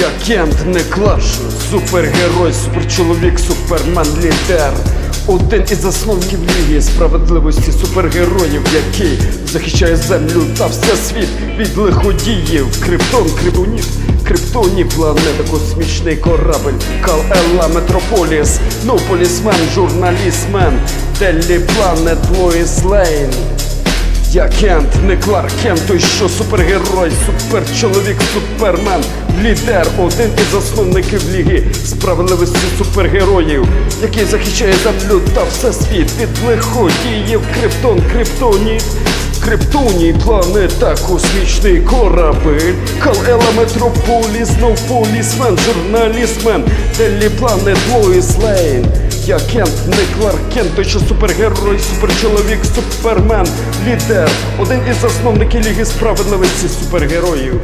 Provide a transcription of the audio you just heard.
Я Кент не клашу, супергерой, суперчоловік, супермен, лідер. Один із засновників Ліги справедливості супергероїв, який захищає землю та всесвіт від лиходіїв. Криптон, криптоніт, криптоні, планета, космічний корабель, Кал-Елла, Метрополіс, Ну полісмен, журналістмен, Деллі Планет, Лоїс Лейн. Я Кент, не Кларк Кент, той що супергерой, суперчоловік, супермен, лідер, один із засновників ліги справедливості супергероїв, який захищає землю та всесвіт від лиходіїв, криптон, криптоніт, Криптоній, планета, космічний корабель, Кал-Ела, Метрополіс, Новполісмен, журналістмен, Деллі Планет, Лоїс Лейн. Я Кент, не Кларк Кент, той що супергерой, суперчоловік, супермен, лідер, один із засновників Ліги справедливості супергероїв.